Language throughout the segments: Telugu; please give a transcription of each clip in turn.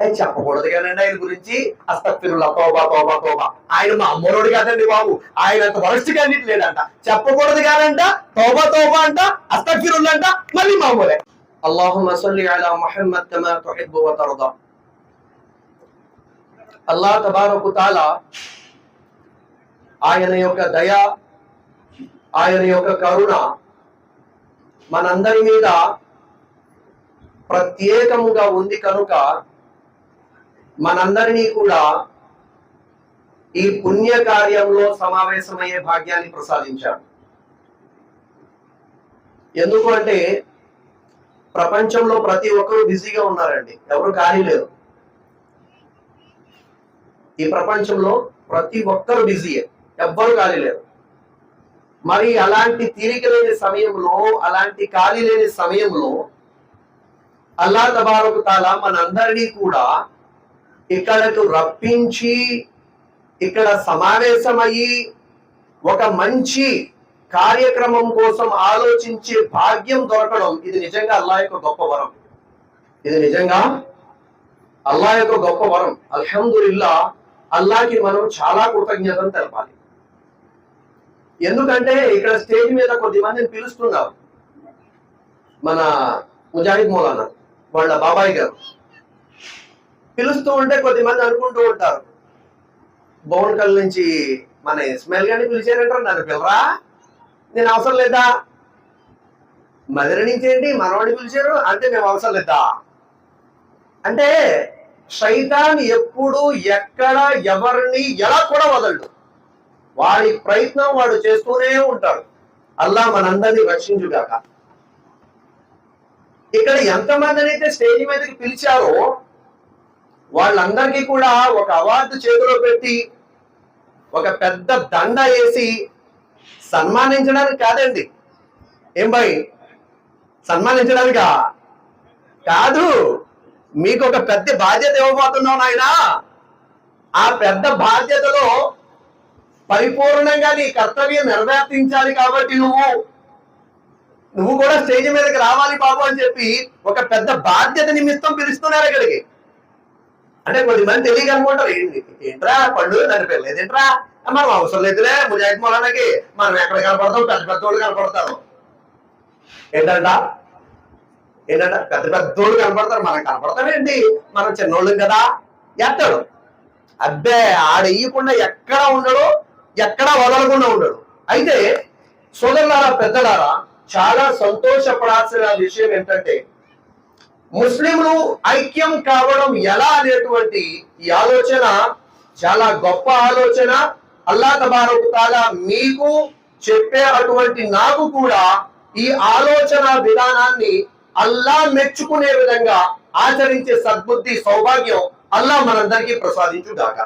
అది చెప్పకూడదు కానండి ఆయన గురించి. అస్తఫిరుల్లా తోబా తోబా తోబా. ఆయన మా అమ్మోడు కాదండి బాబు. ఆయన అంత వరస్ట్ క్యాండిడేట్ లేదంట చెప్పకూడదు కానంట తోబా తోబా అంట అస్తఫిరుల్లా అంట మళ్ళీ మామూలే. అల్లాహుమ్మ సల్లి అలా ముహమ్మద్ కమా తుహిబ్బు వ తర్దా. అల్లాహ్ తబారకు తాలా ఆయన యొక్క దయ ఆయన యొక్క కరుణ మనందరి మీద ప్రత్యేకముగా ఉంది కనుక మనందరినీ కూడా ఈ పుణ్య కార్యంలో సమావేశమయ్యే భాగ్యాన్ని ప్రసాదించాడు. ఎందుకు అంటే ప్రపంచంలో ప్రతి ఒక్కరు బిజీగా ఉన్నారండి. ఎవరు ఖాళీ లేరు. ఈ ప్రపంచంలో ప్రతి ఒక్కరు బిజీయే. ఎవ్వరు ఖాళీ లేరు. మరి అలాంటి తీరిక లేని సమయంలో అలాంటి ఖాళీ లేని సమయంలో అల్లా తబారకు తాలా మనందరినీ కూడా ఇక్కడకు రప్పించి ఇక్కడ సమావేశమయ్యి ఒక మంచి కార్యక్రమం కోసం ఆలోచించే భాగ్యం దొరకడం ఇది నిజంగా అల్లా యొక్క గొప్ప వరం. ఇది నిజంగా అల్లా యొక్క గొప్ప వరం. అల్హమ్దుల్లా అల్లాకి మనం చాలా కృతజ్ఞతను తెలపాలి. ఎందుకంటే ఇక్కడ స్టేజ్ మీద కొద్ది మందిని పిలుస్తున్నారు. మన ముజాహిద్ మౌలానా వాళ్ళ బాబాయ్ గారు. పిలుస్తూ ఉంటే కొద్ది మంది అనుకుంటూ ఉంటారు. బోన్కల్ నుంచి మన ఇస్మాయిల్ గారిని పిలిచారంటారు. నన్ను పిలరా? నేను అవసరం లేదా? మదిర నుంచి ఏంటి మనవాడిని పిలిచారు అంటే మేము అవసరం లేదా? అంటే శైతాన్ ఎప్పుడు ఎక్కడ ఎవరిని ఎలా కూడా వదలడు. వాడి ప్రయత్నం వాడు చేస్తూనే ఉంటాడు. అల్లా మనందరినీ రక్షించుగాక. ఇక్కడ ఎంతమందినైతే అయితే స్టేజ్ మీదకి పిలిచారో వాళ్ళందరికీ కూడా ఒక అవార్డు చేతిలో పెట్టి ఒక పెద్ద దండ వేసి సన్మానించడానికి కాదండి. ఏం భయ్? సన్మానించడానికా? కాదు. మీకు ఒక పెద్ద బాధ్యత ఇవ్వబోతున్నావు నాయన. ఆ పెద్ద బాధ్యతలో పరిపూర్ణంగా నీ కర్తవ్యం నెరవేర్తించాలి కాబట్టి నువ్వు నువ్వు కూడా స్టేజ్ మీదకి రావాలి బాబు అని చెప్పి ఒక పెద్ద బాధ్యత నిమిత్తం పిలుస్తున్నారు ఇక్కడికి అంటే కొద్ది మంది తెలియక అనుకుంటారు ఏంటి ఏంట్రా పండు? దాని పేరు లేదేంట్రా మనం అవసరం లేదులే ముజాహిద్ మొలానకి మనం ఎక్కడ కనపడతాం? పెద్ద పెద్ద వాళ్ళు కనపడతారు. ఏంటంట? ఏంటంట? పెద్ద పెద్దోళ్ళు కనపడతారు. మనం కనపడతామేంటి మనం చిన్నోళ్ళం కదా. ఎత్తాడు. అబ్బే ఆడేయకుండా ఎక్కడ ఉండడు ఎక్కడ వదలకుండా ఉండడు. అయితే సోదరులారా పెద్దలారా చాలా సంతోషపడాల్సిన విషయం ఏంటంటే ముస్లింలు ఐక్యం కావడం ఎలా అనేటువంటి ఈ ఆలోచన చాలా గొప్ప ఆలోచన. అల్లా తబారకు తాలా మీకు చెప్పే అటువంటి నాకు కూడా ఈ ఆలోచన విధానాన్ని అల్లా మెచ్చుకునే విధంగా ఆచరించే సద్బుద్ధి సౌభాగ్యం అల్లా మనందరికీ ప్రసాదించు గాక.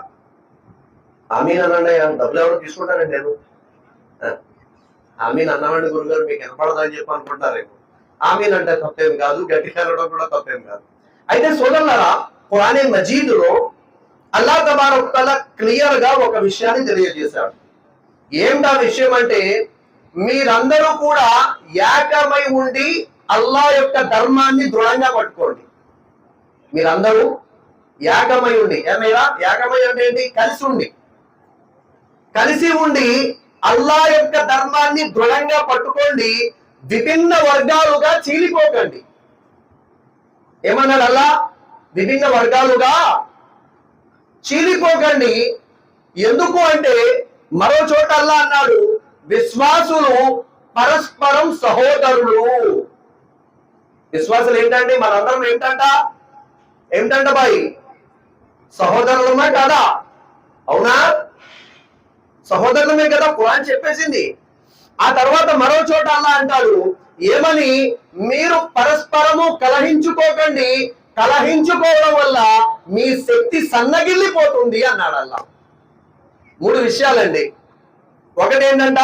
ఆమీన్ అనండి డబ్బులు ఎవరు తీసుకుంటానండి నేను? ఆమీన్ అన్నామండి గురుగారు మీకు వినపడదని చెప్పి అనుకుంటారేమో ఆమీన్ అంటే తప్పేం కాదు గట్టిగా అనడం కూడా తప్పేం కాదు. అయితే సోదరులరా ఖురానే మజీదులో అల్లా తబారక్ క్లియర్గా ఒక విషయాన్ని తెలియజేశాడు. ఏమిటా విషయం అంటే మీరందరూ కూడా ఏకమై ఉండి అల్లా యొక్క ధర్మాన్ని దృఢంగా పట్టుకోండి. మీరందరూ ఏకమై ఉండి ఏమైనా ఏకమై అంటే ఏంటి? కలిసి ఉండి. కలిసి ఉండి అల్లా యొక్క ధర్మాన్ని దృఢంగా పట్టుకోండి విభిన్న వర్గాలుగా చీలిపోకండి. ఏమన్నారు అలా విభిన్న వర్గాలుగా చీలిపోకండి. ఎందుకు అంటే మరో చోట అల్లా అన్నాడు విశ్వాసులు పరస్పరం సహోదరులు. విశ్వాసులు ఏంటంటే మనందరం ఏంటంట? ఏమిటంట బాయ్? సహోదరులమే కదా. అవునా? సహోదరులమే కదా కురాన్ చెప్పేసింది. ఆ తర్వాత మరో చోట అలా అంటాడు ఏమని? మీరు పరస్పరము కలహించుకోకండి. కలహించుకోవడం వల్ల మీ శక్తి సన్నగిల్లిపోతుంది అన్నాడు అల్లా. మూడు విషయాలండి. ఒకటేంట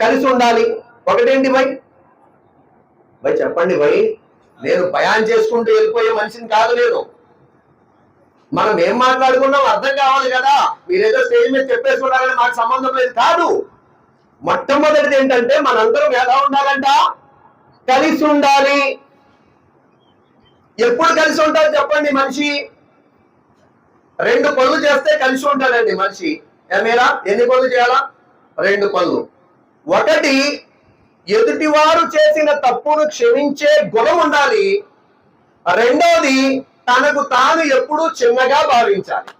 కలిసి ఉండాలి. ఒకటేంటి భయ్? భయ్ చెప్పండి భయ్ నేను భయాన్ చేసుకుంటూ వెళ్ళిపోయే మనిషిని కాదు నేను. మనం ఏం మాట్లాడుకున్నాం అర్థం కావాలి కదా. మీరేదో స్టేజ్ మీద చెప్పేసుకున్నారని మాకు సంబంధం లేదు. కాదు మొట్టమొదటిది ఏంటంటే మనందరం ఎలా ఉండాలంట? కలిసి ఉండాలి. ఎప్పుడు కలిసి ఉంటారు చెప్పండి మనిషి? రెండు పనులు చేస్తే కలిసి ఉంటాడండి మనిషి. ఏమేరా ఎన్ని పనులు చేయాలా? రెండు పనులు. ఒకటి ఎదుటివారు చేసిన తప్పును క్షమించే గుణం ఉండాలి. రెండవది తనకు తాను ఎప్పుడూ చిన్నగా భావించాలి.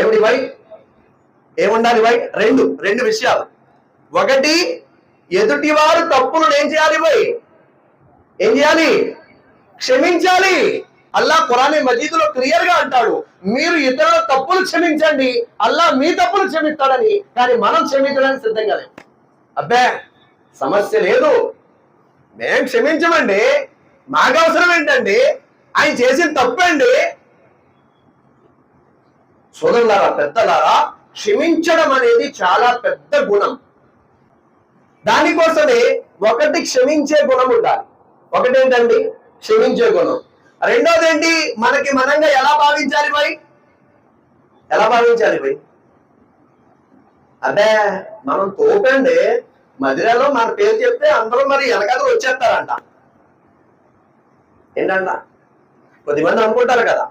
ఏమిటి వై ఏముండాలి వై రెండు రెండు విషయాలు. ఒకటి ఎదుటివారు తప్పులను ఏం చేయాలి వై ఏం చేయాలి? క్షమించాలి. అల్లా ఖురాన్ మజీదులో క్లియర్గా అంటాడు మీరు ఇతరుల తప్పులు క్షమించండి. అల్లా మీ తప్పులు క్షమిస్తాడని. కానీ మనం క్షమించడానికి సిద్ధంగా లేదు అబ్బే సమస్య లేదు. మేం క్షమించమండి. మాకు అవసరం ఏంటండి? ఆయన చేసిన తప్పండి. సోదరులారా పెద్దలారా క్షమించడం అనేది చాలా పెద్ద గుణం. దానికోసమే ఒకటి క్షమించే గుణం ఉండాలి. ఒకటి ఏంటండి క్షమించే గుణం. రెండోది ఏంటి మనకి మనంగా ఎలా భావించాలి భయ్ ఎలా భావించాలి భయ్ అదే మనం తోపండి. మదిరాలో మన పేరు చెప్తే అందరూ మరి వెనకాల వచ్చేస్తారంట. ఏంటన్నా కొద్దిమంది అనుకుంటారు కదా.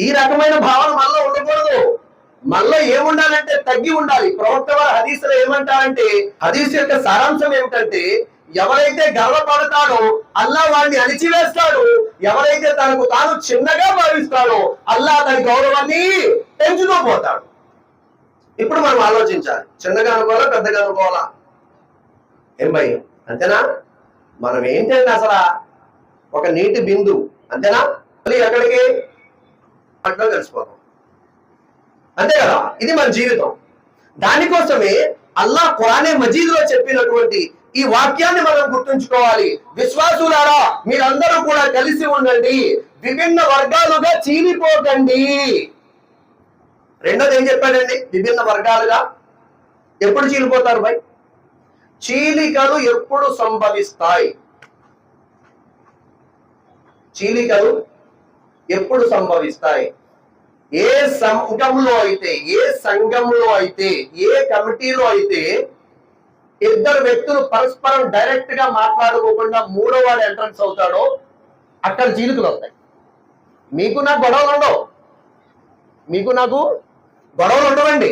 ఈ రకమైన భావన మనలో ఉండకూడదు. మనలో ఏముండాలంటే తగ్గి ఉండాలి. ప్రవక్త వారు హదీసులో ఏమంటారంటే హదీస్ యొక్క సారాంశం ఏమిటంటే ఎవరైతే గర్వపడతాడో అల్లా వాడిని అణిచివేస్తాడు ఎవరైతే తనకు తాను చిన్నగా భావిస్తాడో అల్లా తన గౌరవాన్ని పెంచుతూ పోతాడు. ఇప్పుడు మనం ఆలోచించాలి. చిన్నగా అనుకోవాలా పెద్దగా అనుకోవాలా? ఏం భయం? అంతేనా? మనం ఏంటంటే అసలు? ఒక నీటి బిందు. అంతేనా? మళ్ళీ ఎక్కడికి? అట్లా కలిసిపోతాం. అంతే కదా? ఇది మన జీవితం. దానికోసమే అల్లా ఖురానే మజీద్లో చెప్పినటువంటి ఈ వాక్యాన్ని మనం గుర్తుంచుకోవాలి. విశ్వాసులారా మీరందరూ కూడా కలిసి ఉండండి. విభిన్న వర్గాలుగా చీలిపోకండి. రెండోది ఏం చెప్పాడండి? విభిన్న వర్గాలుగా. ఎప్పుడు చీలిపోతారు భయ్ చీలికలు ఎప్పుడు సంభవిస్తాయి? చీలికలు ఎప్పుడు సంభవిస్తాయి? ఏ సంఘంలో అయితే ఏ సంఘంలో అయితే ఏ కమిటీలో అయితే ఇద్దరు వ్యక్తులు పరస్పరం డైరెక్ట్గా మాట్లాడుకోకుండా మూడో వాడు ఎంట్రన్స్ అవుతాడో అక్కడ చీలికలు వస్తాయి. మీకు నాకు గొడవలు ఉండవు. మీకు నాకు గొడవలు ఉండవండి.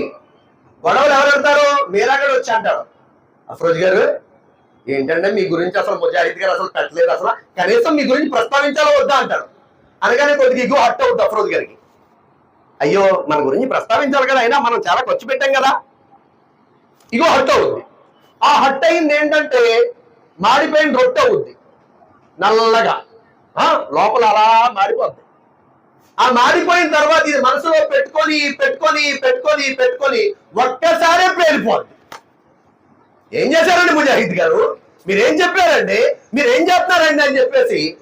గొడవలు ఎవరు వెళ్తారు మీరాగడ వచ్చి అంటారు. అఫ్రోజ్ గారు ఏంటంటే మీ గురించి అసలు ముజాహిద్ గారు అసలు పెట్టలేదు అసలు. కనీసం మీ గురించి ప్రస్తావించాలో వద్దా అంటారు. అనగానే కొద్దిగా ఇగో హట్ అవుతుంది అఫ్రోజ్ గారికి. అయ్యో మన గురించి ప్రస్తావించాలి కదా అయినా మనం చాలా ఖర్చు పెట్టాం కదా. ఇగో హట్ అవుద్ది. ఆ హట్ అయింది ఏంటంటే మాడిపోయిన రొట్టె అవుద్ది. నల్లగా. ఆ, లోపల అలా మాడిపోద్ది. ఆ మాడిపోయిన తర్వాత ఇది మనసులో పెట్టుకొని పెట్టుకొని పెట్టుకొని పెట్టుకొని ఒక్కసారే పేలిపోద్ది. ఏం చేశారండి ముజాహిద్ గారు? మీరేం చెప్పారండి? మీరేం చెప్తారండి అని చెప్పేసి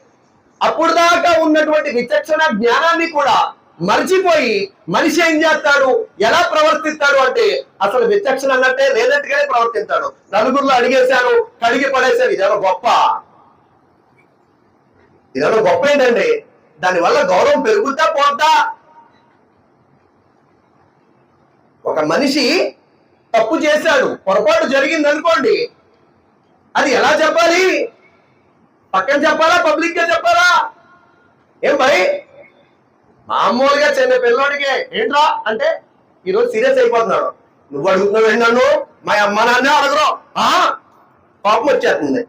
అప్పుడు దాకా ఉన్నటువంటి విచక్షణ జ్ఞానాన్ని కూడా మర్చిపోయి మనిషి ఏం చేస్తాడు? ఎలా ప్రవర్తిస్తాడు అంటే అసలు విచక్షణ అన్నట్టే లేనట్టుగానే ప్రవర్తిస్తాడు. నలుగురిలో అడిగేశాను కడిగి పడేశాను. ఇదేదో గొప్ప. ఇదేదో గొప్ప ఏంటండి? దానివల్ల గౌరవం పెరుగుతా పోద్దా? ఒక మనిషి తప్పు చేశాడు పొరపాటు జరిగింది అనుకోండి అది ఎలా చెప్పాలి? పక్కన చెప్పాలా? పబ్లిక్గా చెప్పాలా? ఏం భయ్? మామూలుగా చిన్న పిల్లోడికి ఏంట్రా అంటే ఈరోజు సీరియస్ అయిపోతున్నాడు. నువ్వు అడుగుతున్నావు నన్ను? మా అమ్మ నాన్నే అడగరు? ఆ? పాపం వచ్చేస్తుంది.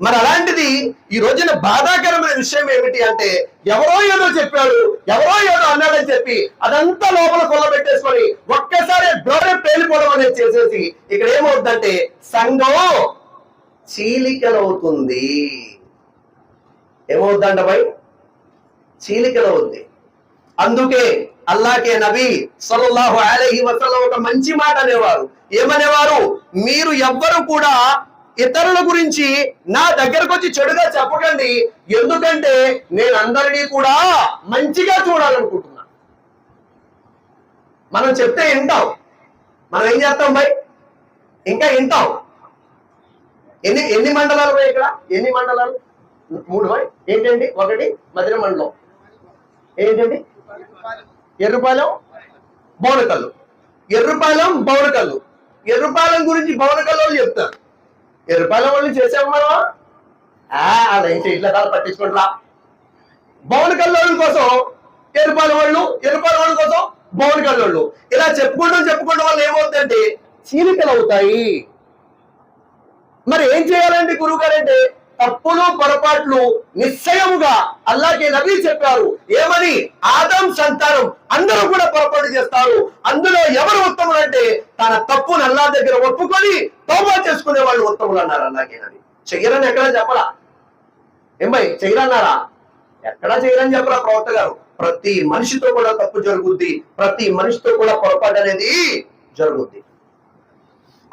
మరి అలాంటిది ఈ రోజున బాధాకరమైన విషయం ఏమిటి అంటే ఎవరో ఏదో చెప్పాడు ఎవరో ఏదో అన్నాడని చెప్పి అదంతా లోపల కొల్లబెట్టేసుకొని ఒక్కసారి డోరే పేలిపోవడం అనేది చేసేసి ఇక్కడ ఏమవుతుందంటే సంఘం చీలికలవుతుంది. ఏమవుతుందంట భయ్? చీలికలవుద్ది. అందుకే అల్లాకే నబీ సల్లల్లాహు అలహి వసలం ఒక మంచి మాట అనేవారు. ఏమనేవారు? మీరు ఎవ్వరు కూడా ఇతరుల గురించి నా దగ్గరకు వచ్చి చెడుగా చెప్పకండి. ఎందుకంటే నేను అందరినీ కూడా మంచిగా చూడాలనుకుంటున్నా. మనం చెప్తే వింటాం. మనం ఏం చేస్తాం భయ్? ఇంకా వింటాం. ఎన్ని ఎన్ని మండలాలు భయ్ ఇక్కడ? ఎన్ని మండలాలు? మూడు భయ్? ఏంటండి? ఒకటి మధుర మండలం. ఏంటండి? ఎర్రపాలెం బౌనకల్లు. ఎర్రపాలెం బౌనకల్లు. ఎర్రపాలెం గురించి బౌనకల్లు వాళ్ళు చెప్తారు. ఎర్రపాలెం వాళ్ళు చేసాము మనం ఆ, అలా ఏం చేయట్లేదా పట్టించుకుంటా బౌన్ వాళ్ళ కోసం ఎరుపాల వాళ్ళు ఎరుపాల వాళ్ళ కోసం బౌన్ కల్లోళ్ళు ఇలా చెప్పుకుంటూ చెప్పుకుంటూ వాళ్ళు ఏమవుతుందంటే చీలికలు అవుతాయి. మరి ఏం చేయాలండి గురువు గారంటే తప్పులు పొరపాట్లు నిశ్చయముగా అల్లాకే నబీ చెప్పారు. ఏమని? ఆదం సంతానం. అందరూ కూడా పొరపాటు చేస్తారు. అందులో ఎవరు ఉత్తములు అంటే తన తప్పును అల్లా దగ్గర ఒప్పుకొని తోబా చేసుకునే వాళ్ళు ఉత్తములు అన్నారు అల్లాకే నబీ. చెయ్యరని ఎక్కడ చెప్పరా ఏమై చెయ్యరన్నారా? ఎక్కడా చేయరని చెప్పరా ప్రవక్త గారు? ప్రతి మనిషితో కూడా తప్పు జరుగుద్ది. ప్రతి మనిషితో కూడా పొరపాటు అనేది జరుగుద్ది.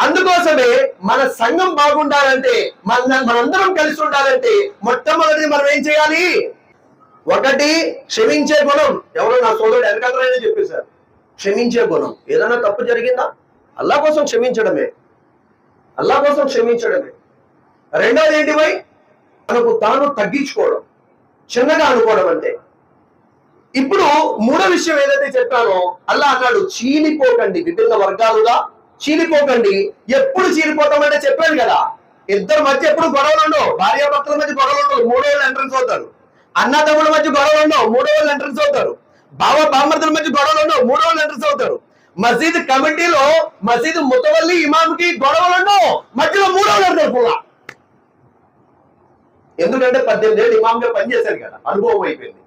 అందుకోసమే మన సంఘం బాగుండాలంటే మన మనందరం కలిసి ఉండాలంటే మొట్టమొదటి మనం ఏం చేయాలి? ఒకటి క్షమించే గుణం. ఎవరో నా సోదరుడు వెనకాలనే చెప్పేశారు. క్షమించే గుణం. ఏదైనా తప్పు జరిగిందా? అల్లా కోసం క్షమించడమే. అల్లా కోసం క్షమించడమే. రెండోది ఏంటి భయ్ మనకు తాను తగ్గించుకోవడం. చిన్నగా అనుకోవడం అంటే. ఇప్పుడు మూడో విషయం ఏదైతే చెప్పానో అల్లా అన్నాడు చీలిపోకండి విభిన్న వర్గాలుగా. చీలిపోకండి. ఎప్పుడు చీలిపోతామంటే చెప్పాను కదా. ఇద్దరు మధ్య ఎప్పుడు గొడవలు ఉండవు. భార్య భర్తల మధ్య గొడవలు ఉండవు. మూడో వాళ్ళు ఎంట్రన్స్ అవుతారు. అన్నదమ్ముల మధ్య గొడవలు ఉండవు. మూడో వాళ్ళు ఎంట్రన్స్ అవుతారు. బావ బామర్దుల మధ్య గొడవలు ఉండవు. మూడో వాళ్ళు ఎంట్రన్స్ అవుతారు. మసీద్ కమిటీలో మసీద్ ముతవల్లి ఇమాంకి గొడవలు ఉండవు. మధ్యలో మూడో వాళ్ళు ఎంట్రన్స్ కూడా ఎందుకంటే పద్దెనిమిది ఏళ్ళు ఇమాంగా పనిచేశారు కదా. అనుభవం అయిపోయింది.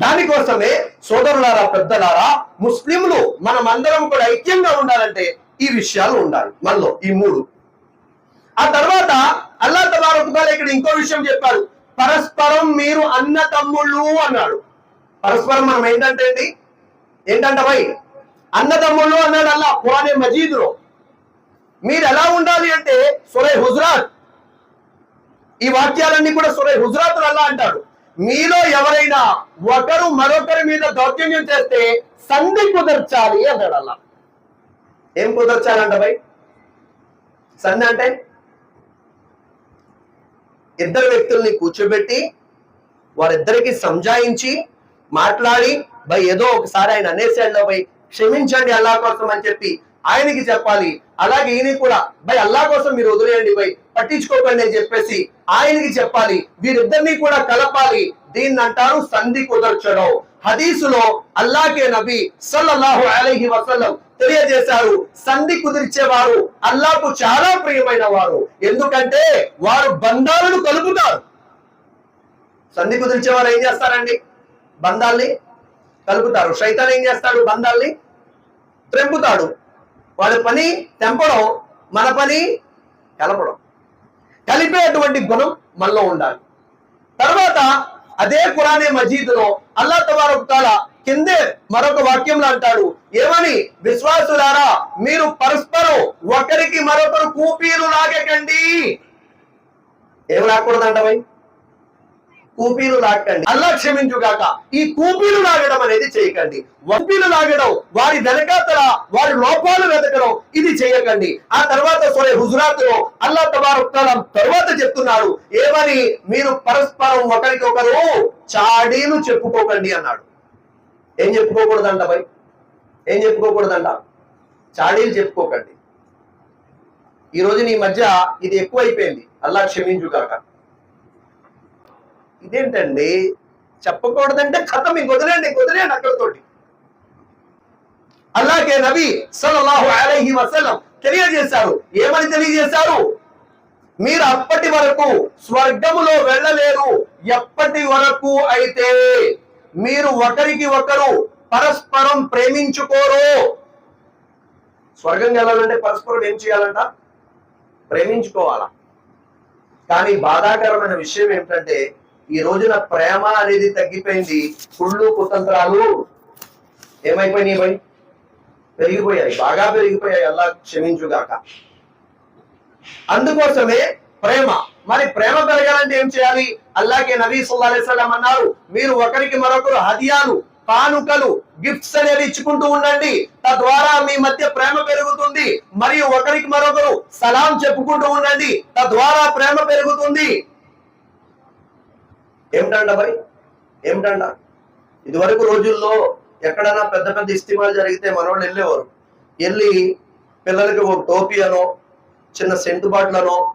దానికోసమే సోదరులారా పెద్దలారా ముస్లింలు మనం అందరం కూడా ఐక్యంగా ఉండాలంటే ఈ విషయాలు ఉండాలి. మనలో ఈ మూడు. ఆ తర్వాత అల్లా తబారకుతాల ఇక్కడ ఇంకో విషయం చెప్పారు. పరస్పరం మీరు అన్న తమ్ముళ్ళు అన్నాడు. పరస్పరం మనం ఏంటంటే ఏంటి ఏంటంట భయ్ అన్న తమ్ముళ్ళు అన్నాడు అల్లా పురాణే మజీదులో. మీరు ఎలా ఉండాలి అంటే సురై హుజరాత్. ఈ వాక్యాలన్నీ కూడా సురై హుజరాత్ అల్లా అంటాడు. మీలో ఎవరైనా ఒకరు మరొకరి మీద దౌర్జన్యం చేస్తే సంధి కుదర్చాలి అన్నాడు అలా. ఏం కుదర్చాలంట భయ్? సంధి అంటే? ఇద్దరు వ్యక్తుల్ని కూర్చోబెట్టి వారిద్దరికి సంజాయించి మాట్లాడి భయ్ ఏదో ఒకసారి ఆయన అనేసాడులో భయ్ క్షమించండి అల్లా కోసం అని చెప్పి ఆయనకి చెప్పాలి. అలాగే ఈయన కూడా భయ్ అల్లా కోసం మీరు వదిలేయండి భయ్. పట్టించుకోకండి అని చెప్పేసి ఆయనకి చెప్పాలి. వీరిద్దరిని కూడా కలపాలి. దీన్ని అంటారు సంధి కుదర్చడం. హదీసులో అల్లాకే నబి సల్లల్లాహు అలైహి వసల్లం తెలియజేశారు. సంధి కుదిర్చేవారు అల్లాకు చాలా ప్రియమైన వారు ఎందుకంటే వారు బంధాలను కలుపుతారు. సంధి కుదిర్చేవారు ఏం చేస్తారండి? బంధాల్ని కలుపుతారు. శైతాన్ ఏం చేస్తాడు బంధాల్ని? త్రెంపుతాడు. వాళ్ళ పని తెంపడం మన పని కలపడం. కలిపేటువంటి గుణం మనలో ఉండాలి. తర్వాత అదే కురానే మజీద్లో అల్లా తబారక్ కిందే మరొక వాక్యంలో అంటాడు ఏమని? విశ్వాసులారా మీరు పరస్పరం ఒకరికి మరొకరు కూపీలు లాగకండి. ఏం రాకూడదంట భయ్ కూపీలు లాగకండి. అల్లా క్షమించుగాక. ఈ కూపీలు లాగడం అనేది చేయకండి. వంపీలు లాగడం వారి వెనకాతల వారి లోపాలు వెతకడం ఇది చేయకండి. ఆ తర్వాత సోరే హుజురాత్లో అల్లా తబారుకాలం తర్వాత చెప్తున్నాడు ఏమని? మీరు పరస్పరం ఒకరికొకరు చాడీలు చెప్పుకోకండి అన్నాడు. ఏం చెప్పుకోకూడదంట భయ్ ఏం చెప్పుకోకూడదంట? చాడీలు చెప్పుకోకండి. ఈ రోజు నీ మధ్య ఇది ఎక్కువైపోయింది. అల్లా క్షమించుగాక. ఇదేంటండి? చెప్పకూడదంటే కథం ఇంక వదిలేండి ఇంక వదిలేండి అక్కడతోటి. అలాగే నబీ సలహు అలహి వసలం తెలియజేశారు. ఏమని తెలియజేశారు? మీరు అప్పటి వరకు స్వర్గములో వెళ్ళలేరు. ఎప్పటి వరకు అయితే మీరు ఒకరికి ఒకరు పరస్పరం ప్రేమించుకోరు. స్వర్గం వెళ్ళాలంటే పరస్పరం ఏం చేయాలంట? ప్రేమించుకోవాలా. కానీ బాధాకరమైన విషయం ఏమిటంటే ఈ రోజున ప్రేమ అనేది తగ్గిపోయింది. కుళ్ళు కుతంత్రాలు ఏమైపోయినాయి భయ్ పెరిగిపోయాయి. బాగా పెరిగిపోయాయి. అల్లా క్షమించుగాక. అందుకోసమే ప్రేమ. మరి ప్రేమ పెరగాలంటే ఏం చేయాలి? అల్లాకే నబీ సల్లల్లాహు అన్నారు మీరు ఒకరికి మరొకరు హదియాలు కానుకలు గిఫ్ట్స్ అనేవి ఇచ్చుకుంటూ ఉండండి. తద్వారా మీ మధ్య ప్రేమ పెరుగుతుంది. మరియు ఒకరికి మరొకరు సలాం చెప్పుకుంటూ ఉండండి. తద్వారా ప్రేమ పెరుగుతుంది. ఏమిటండ భయ్ ఏమిటండ ఇదివరకు రోజుల్లో ఎక్కడైనా పెద్ద పెద్ద ఇస్తిమాలు జరిగితే మనోళ్ళు వెళ్ళేవారు. వెళ్ళి పిల్లలకి ఒక టోపీ అనో చిన్న సెంటు బాటిల్ అనో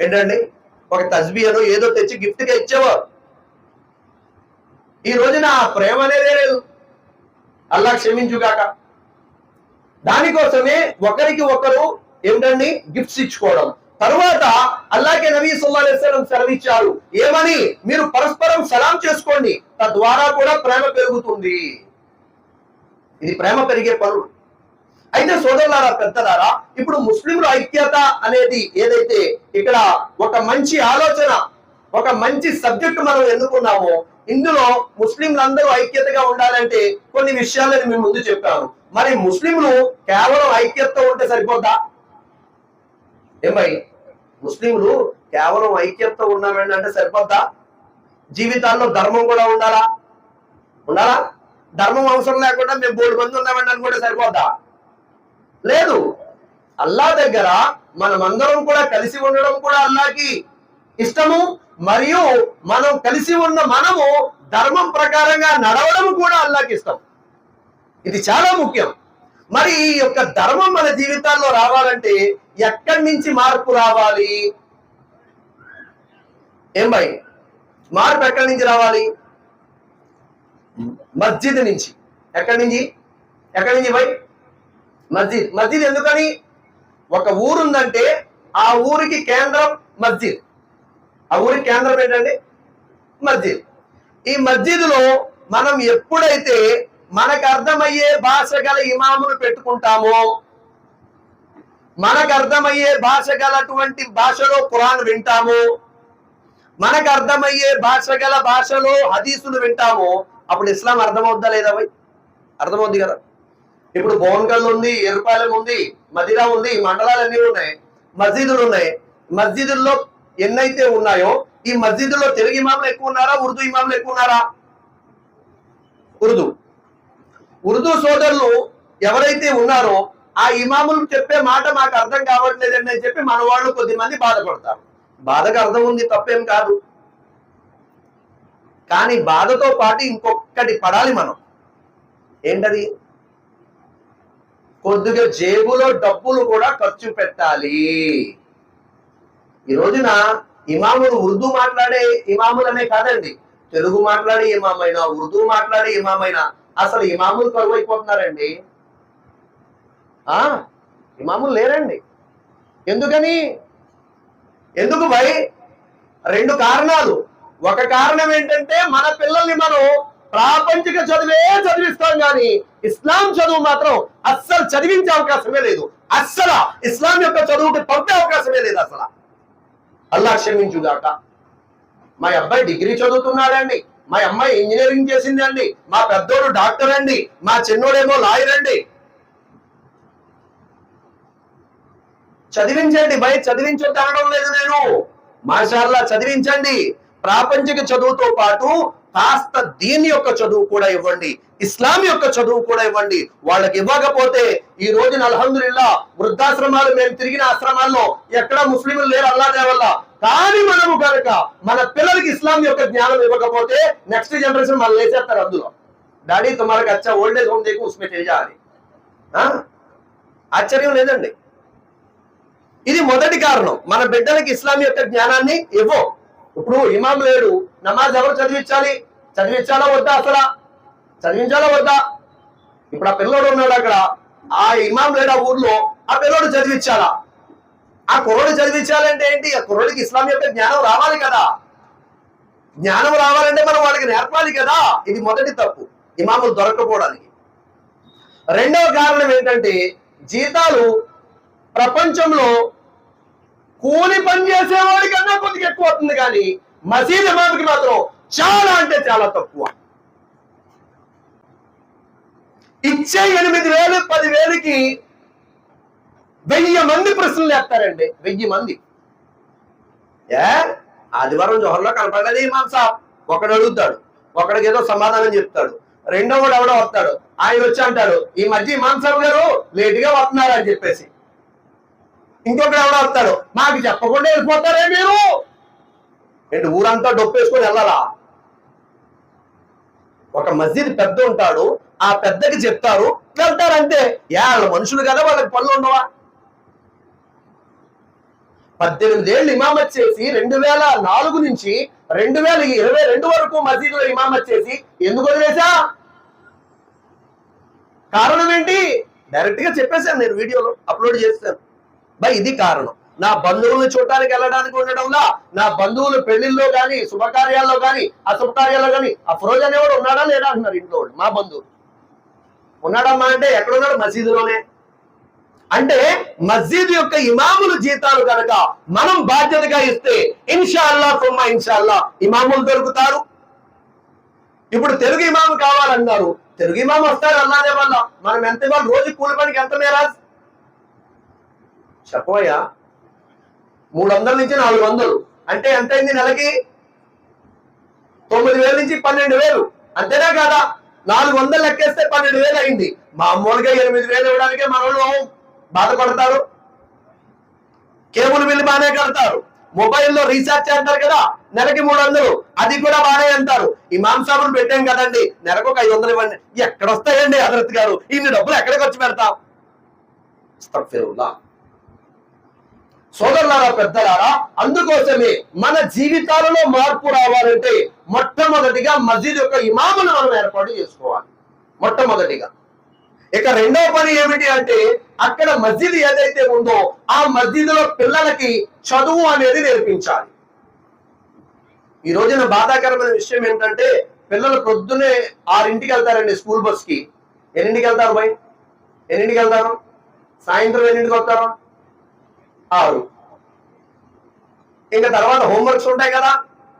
ఏంటండి? ఒక తస్బీహను ఏదో తెచ్చి గిఫ్ట్గా ఇచ్చేవారు. ఈ రోజున ఆ ప్రేమ అనేదే లేదు. అల్లా క్షమించుగాక. దానికోసమే ఒకరికి ఒకరు ఏమిటండి? గిఫ్ట్స్ ఇచ్చుకోవడం. తరువాత అల్లాకే నబీ సుల్లాహం సెలవిచ్చారు. ఏమని? మీరు పరస్పరం సలాం చేసుకోండి. తద్వారా కూడా ప్రేమ పెరుగుతుంది. ఇది ప్రేమ పెరిగే పనులు. అయితే సోదరులారా పెద్దలారా ఇప్పుడు ముస్లింల ఐక్యత అనేది ఏదైతే ఇక్కడ ఒక మంచి ఆలోచన ఒక మంచి సబ్జెక్ట్ మనం ఎన్నుకున్నామో ఇందులో ముస్లింలందరూ ఐక్యతగా ఉండాలంటే కొన్ని విషయాలను మేము ముందు చెప్పాను. మరి ముస్లింలు కేవలం ఐక్యతతో ఉంటే సరిపోద్దా? ఏమై ముస్లింలు కేవలం ఐక్యతతో ఉన్నామండి అంటే సరిపోద్దా? జీవితాల్లో ధర్మం కూడా ఉండాలా? ఉండాలా? ధర్మం అవసరం లేకుండా మేము మూడు మంది ఉన్నామండి అనుకుంటే సరిపోద్దా? లేదు. అల్లా దగ్గర మనమందరం కూడా కలిసి ఉండడం కూడా అల్లాకి ఇష్టము. మరియు మనం కలిసి ఉన్న మనము ధర్మం ప్రకారంగా నడవడం కూడా అల్లాకి ఇష్టం. ఇది చాలా ముఖ్యం. మరి ఈ యొక్క ధర్మం మన జీవితాల్లో రావాలంటే ఎక్కడి నుంచి మార్పు రావాలి? ఏం భయ్? మార్పు ఎక్కడి నుంచి రావాలి? మస్జిద్ నుంచి. ఎక్కడి నుంచి? ఎక్కడి నుంచి భయ్? మస్జిద్. మస్జిద్ ఎందుకని? ఒక ఊరుందంటే ఆ ఊరికి కేంద్రం మస్జిద్. ఆ ఊరికి కేంద్రం ఏంటండి? మస్జిద్. ఈ మస్జిద్లో మనం ఎప్పుడైతే మనకు అర్థమయ్యే భాష గల ఇమామును పెట్టుకుంటామో మనకు అర్థమయ్యే భాష గలటువంటి భాషలో ఖురాన్ వింటాము. మనకు అర్థమయ్యే భాష గల భాషలో హదీసులు వింటాము. అప్పుడు ఇస్లాం అర్థమవుద్దా లేదా భయ్? అర్థమవుద్ది కదా. ఇప్పుడు బోన్గల్ ఉంది ఎరుపాలెం ఉంది మదిరా ఉంది మండలాలు అన్నీ ఉన్నాయి మస్జిదులు ఉన్నాయి. మస్జిదుల్లో ఎన్నైతే ఉన్నాయో ఈ మస్జిదుల్లో తెలుగు ఇమాములు ఎక్కువ ఉన్నారా ఉర్దూ ఇమాములు ఎక్కువ ఉన్నారా? ఉర్దూ. ఉర్దూ సోదరులు ఎవరైతే ఉన్నారో ఆ ఇమాములు చెప్పే మాట మాకు అర్థం కావట్లేదండి అని చెప్పి మన వాళ్ళు కొద్ది మంది బాధపడతారు. బాధకు అర్థం ఉంది తప్పేం కాదు. కానీ బాధతో పాటు ఇంకొకటి పడాలి మనం. ఏంటది? కొద్దిగా జేబులో డబ్బులు కూడా ఖర్చు పెట్టాలి. ఈ రోజున ఇమాములు ఉర్దూ మాట్లాడే ఇమాములనే కాదండి. తెలుగు మాట్లాడే ఇమామైనా ఉర్దూ మాట్లాడే ఇమామైనా. అసలు ఇమాములు కరువు అయిపోతున్నారండి. ఇమాములు లేరండి. ఎందుకని? ఎందుకు భయ్? రెండు కారణాలు. ఒక కారణం ఏంటంటే మన పిల్లల్ని మనం ప్రాపంచిక చదువే చదివిస్తాం కానీ ఇస్లాం చదువు మాత్రం అస్సలు చదివించే అవకాశమే లేదు. అస్సలు ఇస్లాం యొక్క చదువుకి పంపే అవకాశమే లేదు అసలు అల్లా క్షమించుగాక. మా అబ్బాయి డిగ్రీ చదువుతున్నాడండి. మా అమ్మాయి ఇంజనీరింగ్ చేసిందండి. మా పెద్దోడు డాక్టర్ అండి మా చిన్నోడేమో లాయర్ అండి చదివించండి భయ చదివించొద్దు అనడం లేదు నేను. మాషాల్లా చదివించండి. ప్రాపంచిక చదువుతో పాటు కాస్త దీని యొక్క చదువు కూడా ఇవ్వండి. ఇస్లాం యొక్క చదువు కూడా ఇవ్వండి. వాళ్ళకి ఇవ్వకపోతే ఈ రోజున అల్హందుల్లా వృద్ధాశ్రమాలు మేము తిరిగిన ఆశ్రమాల్లో ఎక్కడ ముస్లింలు లేరు అల్లాదే వల్ల కానీ మనము కనుక మన పిల్లలకి ఇస్లాం యొక్క జ్ఞానం ఇవ్వకపోతే నెక్స్ట్ జనరేషన్ మనం లేచేస్తారు అందులో. డాడీ తుమారకు అచ్చా ఓల్డ్ ఏజ్ హోమ్ దేకు ఉస్మే చేయాలి ఆశ్చర్యం లేదండి. ఇది మొదటి కారణం. మన బిడ్డలకి ఇస్లాం యొక్క జ్ఞానాన్ని ఇవ్వం. ఇప్పుడు ఇమాం లేడు. నమాజ్ ఎవరు చదివించాలి? చదివించాలా వద్దా అసలు? చదివించాలా వద్దా? ఇప్పుడు ఆ పిల్లోడు ఉన్నాడు అక్కడ. ఆ ఇమాం లేడు ఆ ఊర్లో. ఆ పిల్లోడు చదివించాలా? ఆ కుర్రోడు చదివించాలంటే ఏంటి? ఆ కుర్రోడికి ఇస్లాం యొక్క జ్ఞానం రావాలి కదా. జ్ఞానం రావాలంటే మనం వాళ్ళకి నేర్పాలి కదా. ఇది మొదటి తప్పు. ఇమాములు దొరకపోవడానికి రెండవ కారణం ఏంటంటే జీతాలు ప్రపంచంలో కూలి పని చేసేవాడి కన్నా కొద్దిగా ఎక్కువ అవుతుంది కానీ మసీద్ ఇమామ్కి మాత్రం చాలా అంటే చాలా తక్కువ. ఇచ్చే ఎనిమిది వేలు పది వేలకి వెయ్యి మంది ప్రశ్నలు వేస్తారండి. వెయ్యి మంది. ఏ? ఆదివారం జోహర్లో కనపడలేదు ఇమాం సాబ్. ఒకడు అడుగుతాడు. ఒకడికి ఏదో సమాధానం చెప్తాడు. రెండో వాడు ఎవడో వస్తాడు. ఆయన వచ్చి అంటాడు ఈ మధ్య ఇమాం సాబ్ గారు లేటుగా వస్తున్నారు అని చెప్పేసి. ఇంకొకడు ఎవడో వస్తాడు. మాకు చెప్పకుండా వెళ్ళిపోతారే మీరు? ఏంటి ఊరంతా డొప్పేసుకొని వెళ్ళాలా? ఒక మస్జిద్ పెద్ద ఉంటాడు. ఆ పెద్దకి చెప్తారు వెళ్తారంటే అంతే. వాళ్ళ మనుషులు కదా వాళ్ళకి పనులు ఉండవా? పద్దెనిమిదేళ్ళు ఇమామత్ చేసి రెండు వేల నాలుగు నుంచి రెండు వేల ఇరవై రెండు వరకు మసీదులో ఇమామత్ చేసి ఎందుకు వదిలేసా కారణం ఏంటి? డైరెక్ట్గా చెప్పేశాను నేను వీడియోలో అప్లోడ్ చేస్తాను బై ఇది కారణం. నా బంధువులను చూడటానికి వెళ్ళడానికి ఉండడంలా నా బంధువులు పెళ్ళిల్లో కానీ శుభకార్యాల్లో గాని అశుభకార్యాల్లో కానీ ఆ ఫరోజ్ అనేవాడు ఉన్నాడా లేదా అంటున్నారు ఇంట్లో మా బంధువులు. ఉన్నాడమ్మా అంటే ఎక్కడున్నాడు? మసీదులోనే. అంటే మస్జిద్ యొక్క ఇమాముల జీతాలు కనుక మనం బాధ్యతగా ఇస్తే ఇన్షాల్లా సుమ్మా ఇన్షాల్లా ఇమాములు దొరుకుతారు. ఇప్పుడు తెలుగు ఇమాము కావాలన్నారు. తెలుగు ఇమాము వస్తారు అల్లాదే వల్ల మనం ఎంత ఇవ్వాలి? రోజు కూలి పనికి ఎంత మేరాజ్? చెప్పవయ్యా? మూడు వందల నుంచి నాలుగు వందలు అంటే ఎంత అయింది నెలకి? తొమ్మిది వేల నుంచి పన్నెండు వేలు అంతేనా కాదా? నాలుగు వందలు లెక్కేస్తే పన్నెండు వేలు అయింది. మామూలుగా ఎనిమిది వేలు ఇవ్వడానికే మన వాళ్ళు బాధపడతారు. కేబుల్ బిల్లు బాగానే కడతారు. మొబైల్లో రీఛార్జ్ చేస్తారు కదా నెలకి మూడు వందలు అది కూడా బాగానే అంటారు. ఈ మాంసాబులు పెట్టాం కదండి నెలకు ఒక ఐదు వందలు ఇవ్వండి. ఎక్కడ వస్తాయండి అదరత్ గారు? ఇన్ని డబ్బులు ఎక్కడికి వచ్చి పెడతాం? సోదరులారా పెద్దలారా అందుకోసమే మన జీవితాలలో మార్పు రావాలంటే మొట్టమొదటిగా మస్జిద్ యొక్క ఇమామును మనం ఏర్పాటు చేసుకోవాలి. మొట్టమొదటిగా. ఇక రెండవ పని ఏమిటి అంటే అక్కడ మస్జిద్ ఏదైతే ఉందో ఆ మస్జిద్లో పిల్లలకి చదువు అనేది నేర్పించాలి. ఈ రోజున బాధాకరమైన విషయం ఏంటంటే పిల్లలు పొద్దునే ఆరింటికి వెళ్తారండి స్కూల్ బస్కి ఎన్నింటికి వెళ్తారు బై ఎన్నింటికి వెళ్తారు? సాయంత్రం ఎన్నింటికి వస్తారు? ఆరు. ఇంకా తర్వాత హోంవర్క్స్ ఉంటాయి కదా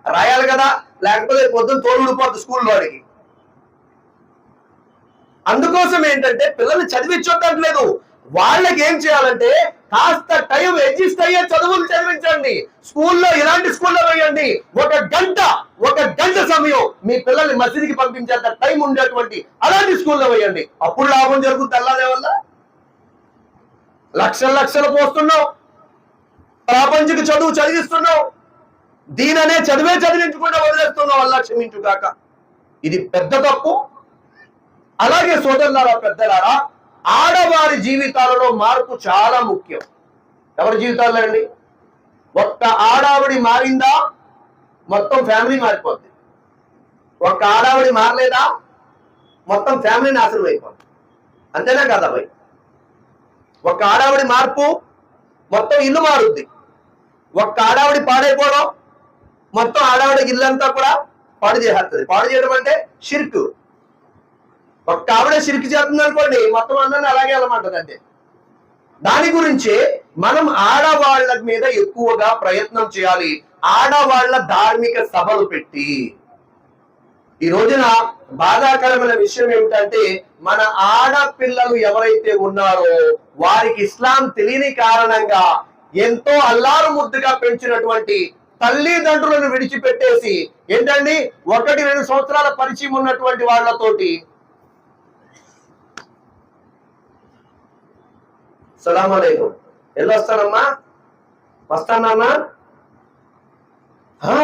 రాయాలి కదా లేకపోతే పొద్దున్న తోడు ఊడిపోద్ది స్కూల్ వాడికి. అందుకోసం ఏంటంటే పిల్లల్ని చదివించొద్దట్లేదు. వాళ్ళకి ఏం చేయాలంటే కాస్త టైం అడ్జస్ట్ అయ్యే చదువులు చదివించండి. స్కూల్లో ఇలాంటి స్కూల్లో వేయండి. ఒక గంట ఒక గంట సమయం మీ పిల్లల్ని మసీదుకి పంపించేంత టైం ఉండేటువంటి అలాంటి స్కూల్లో వేయండి. అప్పుడు లాభం జరుగుతుంది అల్లాదే వల్ల లక్షల లక్షలు పోస్తున్నావు ప్రాపంచిక చదువు చదివిస్తున్నావు. దీననే చదివే చదివించకుండా వదిలేస్తున్నావు అల్లా క్షమించుగాక ఇది పెద్ద తప్పు. అలాగే సోదరులారా పెద్దలారా ఆడవారి జీవితాలలో మార్పు చాలా ముఖ్యం. ఎవరి జీవితాల్లో అండి? ఒక్క ఆడావిడి మారిందా? మొత్తం ఫ్యామిలీ మారిపోద్ది. ఒక్క ఆడావిడి మారలేదా? మొత్తం ఫ్యామిలీ నాశనం అయిపోద్ది. అంతేనా కదా భయ్? ఒక్క ఆడావిడి మార్పు మొత్తం ఇల్లు మారుద్ది. ఒక్క ఆడావిడి పాడైపోవడం మొత్తం ఆడావిడి ఇల్లంతా కూడా పాడు చేస్తుంది పాడు చేయడం అంటే షిర్కు ఒక్క ఆవిడ సిరికి చేస్తుంది అనుకోండి మొత్తం అందరిని అలాగే వెళ్ళమంటది అంతే. దాని గురించి మనం ఆడవాళ్ళ మీద ఎక్కువగా ప్రయత్నం చేయాలి. ఆడవాళ్ళ ధార్మిక సభలు పెట్టి. ఈ రోజున బాధాకరమైన విషయం ఏమిటంటే మన ఆడపిల్లలు ఎవరైతే ఉన్నారో వారికి ఇస్లాం తెలియని కారణంగా ఎంతో అల్లారు ముద్దుగా పెంచినటువంటి తల్లిదండ్రులను విడిచిపెట్టేసి ఏంటండి? ఒకటి రెండు సంవత్సరాల పరిచయం ఉన్నటువంటి వాళ్ళతోటి సలాం అలైకుం. వెళ్ళొస్తానమ్మా వస్తానన్నా ఆ,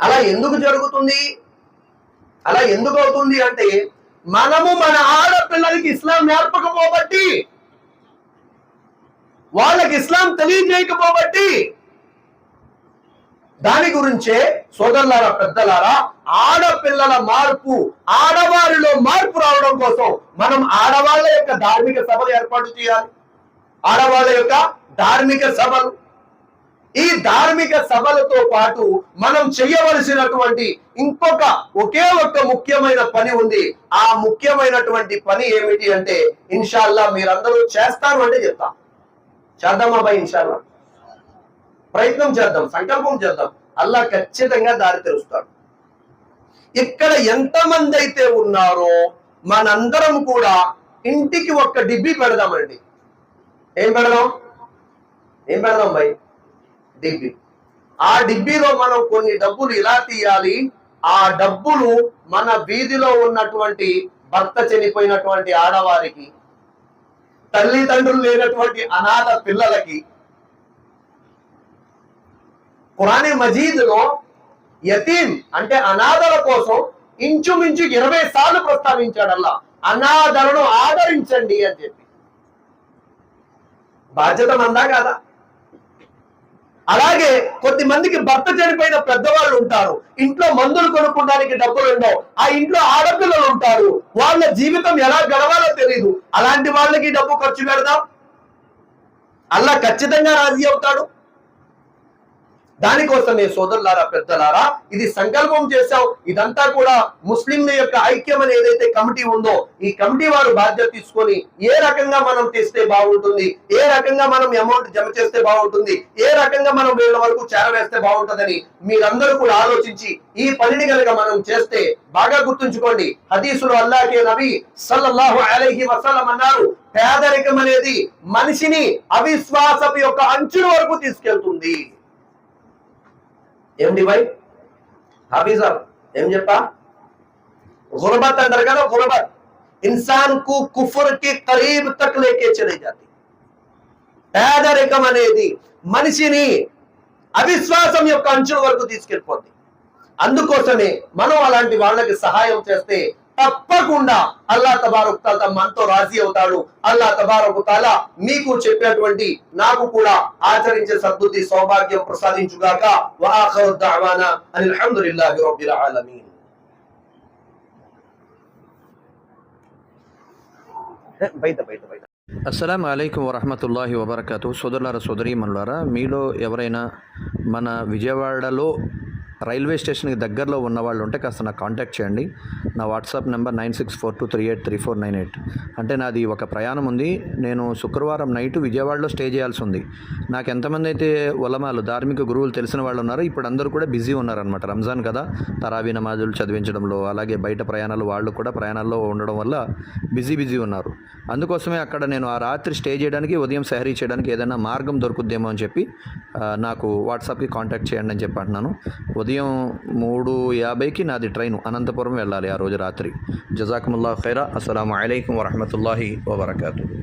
అలా ఎందుకు జరుగుతుంది? అలా ఎందుకు అవుతుంది అంటే మనము మన ఆడపిల్లలకి ఇస్లాం నేర్పకపోబట్టి వాళ్ళకి ఇస్లాం తెలియజేయకపోబట్టి దాని గురించే సోదరులారా పెద్దలారా ఆడపిల్లల మార్పు ఆడవారిలో మార్పు రావడం కోసం మనం ఆడవాళ్ళ యొక్క ధార్మిక సభలు ఏర్పాటు చేయాలి. ఆడవాళ్ళ యొక్క ధార్మిక సభలు. ఈ ధార్మిక సభలతో పాటు మనం చేయవలసినటువంటి ఇంకొక ఒకే ఒక్క ముఖ్యమైన పని ఉంది. ఆ ముఖ్యమైనటువంటి పని ఏమిటి అంటే ఇన్షాల్లా మీరందరూ చేస్తారు అంటే చెప్తాం. చేద్దామా బాయ్ ఇన్షాల్లా? ప్రయత్నం చేద్దాం సంకల్పం చేద్దాం. అల్లా ఖచ్చితంగా దారి తెరుస్తాడు. ఇక్కడ ఎంతమంది అయితే ఉన్నారో మనందరం కూడా ఇంటికి ఒక్క డిబ్బి పెడదామండి. ఏం పెడదాం? ఏం పెడదాం భయ్ డిబ్బి. ఆ డిబ్బీలో మనం కొన్ని డబ్బులు ఇలా తీయాలి? ఆ డబ్బులు మన వీధిలో ఉన్నటువంటి భర్త చనిపోయినటువంటి ఆడవారికి తల్లిదండ్రులు లేనటువంటి అనాథ పిల్లలకి ఖురాని మజీద్లో యతీం అంటే అనాథల కోసం ఇంచుమించు ఇరవై సార్లు ప్రస్తావించాడల్లా అనాథలను ఆదరించండి అని చెప్పి. బాధ్యత మందా కాదా? అలాగే కొద్ది మందికి భర్త చనిపోయిన పెద్దవాళ్ళు ఉంటారు. ఇంట్లో మందులు కొనుక్కోడానికి డబ్బులు ఉండవు. ఆ ఇంట్లో ఆడపిల్లలు ఉంటారు. వాళ్ళ జీవితం ఎలా గడవాలో తెలియదు అలాంటి వాళ్ళకి డబ్బు ఖర్చు పెడదాం. అల్లా ఖచ్చితంగా రాజీ అవుతాడు. దానికోసమే సోదరులారా పెద్దలారా ఇది సంకల్పం చేశాం ఇదంతా కూడా ముస్లింల యొక్క ఐక్యం అని ఏదైతే కమిటీ ఉందో ఈ కమిటీ వారు బాధ్యత తీసుకొని ఏ రకంగా మనం తెస్తే బాగుంటుంది ఏ రకంగా మనం అమౌంట్ జమ చేస్తే బాగుంటుంది ఏ రకంగా మనం వీళ్ళ వరకు చేరవేస్తే బాగుంటుందని మీరందరూ కూడా ఆలోచించి ఈ పనిని కనుక మనం చేస్తే బాగా గుర్తుంచుకోండి. హదీసులు అల్లాకే నబీ సల్లల్లాహు అలైహి వసల్లం అన్నారు పేదరికం అనేది మనిషిని అవిశ్వాసపు యొక్క అంచుల వరకు తీసుకెళ్తుంది. ఏమిటి భయ్ హాఫీజర్ ఏం చెప్పా? గురబత్ అంటారు కదా గురబత్ ఇన్సాన్కు కుఫర్కి కరీబ్ తక్ లేకే చలే జాతి. పేదరికం అనేది మనిషిని అవిశ్వాసం యొక్క అంచుల వరకు తీసుకెళ్ళిపోద్ది. అందుకోసమే మనం అలాంటి వాళ్ళకి సహాయం చేస్తే తప్పకుండా అల్లా తబారక్ తాలా మనతో రాజీ అవుతాడు. అల్లా తబారక్ తాలా మీకు చెప్పినటువంటి నాకు కూడా ఆచరించే సద్బుద్ధి సౌభాగ్యం ప్రసాదించుగాక. వాఖరు దఅవానా అనిల్ హమ్దులిల్లాహి రబ్బిల్ ఆలమీన్. బయట బయట బయట. అస్సలం అయికం వరహమతుల్లాహి వబర్కతు. సోదరులారా సోదరీమణులారా మీలో ఎవరైనా మన విజయవాడలో రైల్వే స్టేషన్కి దగ్గరలో ఉన్న వాళ్ళు ఉంటే కాస్త నాకు కాంటాక్ట్ చేయండి. నా WhatsApp number nine six four two three eight three four nine eight. అంటే నాది ఒక ప్రయాణం ఉంది. నేను శుక్రవారం నైట్ విజయవాడలో స్టే చేయాల్సి ఉంది. నాకు ఎంతమంది అయితే ఉలమాలు ధార్మిక గురువులు తెలిసిన వాళ్ళు ఉన్నారో ఇప్పుడు అందరూ కూడా బిజీ ఉన్నారనమాట రంజాన్ కదా. తరావీ నమాజులు చదివించడంలో అలాగే బయట ప్రయాణాలు వాళ్ళు కూడా ప్రయాణాల్లో ఉండడం వల్ల బిజీ బిజీ ఉన్నారు. అందుకోసమే అక్కడ నేను ఆ రాత్రి స్టే చేయడానికి ఉదయం సహరీ చేయడానికి ఏదైనా మార్గం దొరుకుద్దేమో అని చెప్పి నాకు వాట్సాప్కి కాంటాక్ట్ చేయండి అని చెప్పి అంటున్నాను. ఉదయం మూడు యాభైకి నాది ట్రైన్ అనంతపురం వెళ్ళాలి ఆ రోజు రాత్రి. జజాకుముల్లా ఖైరా. అస్సలం అయికం వరహమతుల్లాహి వబర్కూ